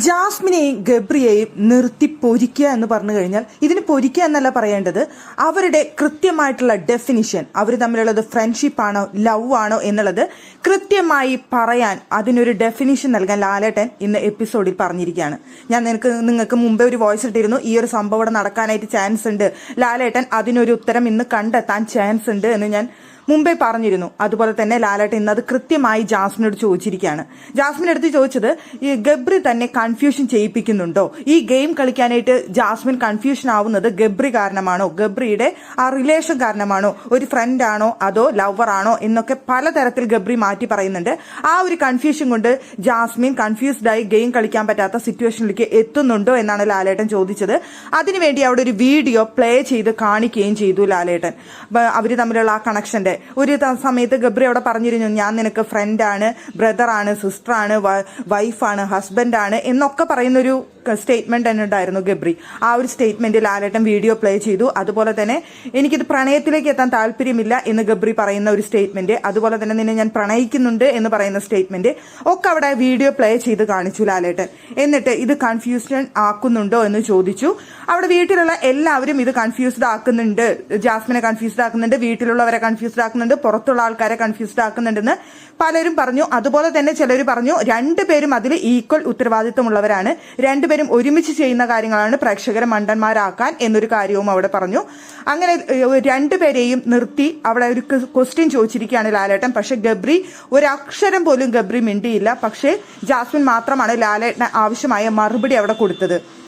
ജാസ്മിനെയും ഗബ്രിയെയും നിർത്തി പൊരിക്കുക എന്ന് പറഞ്ഞു കഴിഞ്ഞാൽ ഇതിന് പൊരിക്കുക എന്നല്ല പറയേണ്ടത്. അവരുടെ കൃത്യമായിട്ടുള്ള ഡെഫിനിഷൻ അവർ തമ്മിലുള്ളത് ഫ്രണ്ട്ഷിപ്പ് ആണോ ലവ് ആണോ എന്നുള്ളത് കൃത്യമായി പറയാൻ അതിനൊരു ഡെഫിനിഷൻ നൽകാൻ ലാലേട്ടൻ ഇന്ന് എപ്പിസോഡിൽ പറഞ്ഞിരിക്കുകയാണ്. ഞാൻ നിനക്ക് നിങ്ങൾക്ക് മുമ്പേ ഒരു വോയിസ് ഇട്ടിരുന്നു ഈ ഒരു സംഭവം ഇവിടെ നടക്കാനായിട്ട് ചാൻസ് ഉണ്ട്. ലാലേട്ടൻ അതിനൊരു ഉത്തരം ഇന്ന് കണ്ടെത്താൻ ചാൻസ് ഉണ്ട് എന്ന് ഞാൻ മുമ്പേ പറഞ്ഞിരുന്നു. അതുപോലെ തന്നെ ലാലേട്ടൻ ഇന്ന് അത് കൃത്യമായി ജാസ്മിനോട് ചോദിച്ചിരിക്കുകയാണ്. ജാസ്മിൻ എടുത്ത് ചോദിച്ചത് ഈ ഗബ്രി തന്നെ കൺഫ്യൂഷൻ ചെയ്യിപ്പിക്കുന്നുണ്ടോ? ഈ ഗെയിം കളിക്കാനായിട്ട് ജാസ്മിൻ കൺഫ്യൂഷൻ ആവുന്നത് ഗബ്രി കാരണമാണോ? ഗബ്രിയുടെ ആ റിലേഷൻ കാരണമാണോ? ഒരു ഫ്രണ്ട് ആണോ? അതോ ലവർ ആണോ? എന്നൊക്കെ പലതരത്തിൽ ഗബ്രി മാറ്റി പറയുന്നുണ്ട്. ആ ഒരു കൺഫ്യൂഷൻ കൊണ്ട് ജാസ്മിൻ കൺഫ്യൂസ്ഡ് ആയി ഗെയിം കളിക്കാൻ പറ്റാത്ത സിറ്റുവേഷനിലേക്ക് എത്തുന്നുണ്ടോ എന്നാണ് ലാലേട്ടൻ ചോദിച്ചത്. അതിനുവേണ്ടി അവിടെ ഒരു വീഡിയോ പ്ലേ ചെയ്ത് കാണിക്കുകയും ചെയ്തു ലാലേട്ടൻ. അവർ തമ്മിലുള്ള ആ കണക്ഷന്റെ ഒരു സമയത്ത് ഗബ്രി അവിടെ പറഞ്ഞിരുന്നു ഞാൻ നിനക്ക് ഫ്രണ്ട് ആണ് ബ്രദറാണ് സിസ്റ്ററാണ് വൈഫാണ് ഹസ്ബൻഡാണ് എന്നൊക്കെ പറയുന്നൊരു സ്റ്റേറ്റ്മെന്റ് തന്നെ ഉണ്ടായിരുന്നു ഗബ്രി. ആ ഒരു സ്റ്റേറ്റ്മെന്റിൽ ലാലേട്ടൻ വീഡിയോ പ്ലേ ചെയ്തു. അതുപോലെ തന്നെ എനിക്കിത് പ്രണയത്തിലേക്ക് എത്താൻ താല്പര്യമില്ല എന്ന് ഗബ്രി പറയുന്ന ഒരു സ്റ്റേറ്റ്മെന്റ് അതുപോലെ തന്നെ നിന്നെ ഞാൻ പ്രണയിക്കുന്നുണ്ട് എന്ന് പറയുന്ന സ്റ്റേറ്റ്മെന്റ് ഒക്കെ അവിടെ വീഡിയോ പ്ലേ ചെയ്ത് കാണിച്ചു ലാലേട്ടൻ. എന്നിട്ട് ഇത് കൺഫ്യൂഷൻ ആക്കുന്നുണ്ടോ എന്ന് ചോദിച്ചു. അവിടെ വീട്ടിലുള്ള എല്ലാവരും ഇത് കൺഫ്യൂസ്ഡ് ആക്കുന്നുണ്ട്. ജാസ്മിനെ കൺഫ്യൂസ്ഡ് ആക്കുന്നുണ്ട് വീട്ടിലുള്ളവരെ കൺഫ്യൂസ്ഡ് ആക്കുന്നുണ്ട് പുറത്തുള്ള ആൾക്കാരെ കൺഫ്യൂസ്ഡ് ആക്കുന്നുണ്ടെന്ന് പലരും പറഞ്ഞു. അതുപോലെ തന്നെ ചിലർ പറഞ്ഞു രണ്ടുപേരും അതിൽ ഈക്വൽ ഉത്തരവാദിത്തമുള്ളവരാണ്. രണ്ടുപേരും ഒരുമിച്ച് ചെയ്യുന്ന കാര്യങ്ങളാണ് പ്രേക്ഷകരെ മണ്ടന്മാരാക്കാൻ എന്നൊരു കാര്യവും അവിടെ പറഞ്ഞു. അങ്ങനെ രണ്ടുപേരെയും നിർത്തി. അവിടെ ഒരു ക്വസ്റ്റ്യൻ ചോദിച്ചിരിക്കുകയാണ് ലാലേട്ടൻ. പക്ഷെ ഗബ്രി ഒരു അക്ഷരം പോലും ഗബ്രി മിണ്ടിയില്ല. പക്ഷേ ജാസ്മിൻ മാത്രമാണ് ലാലേട്ടന് ആവശ്യമായ മറുപടി അവിടെ കൊടുത്തത്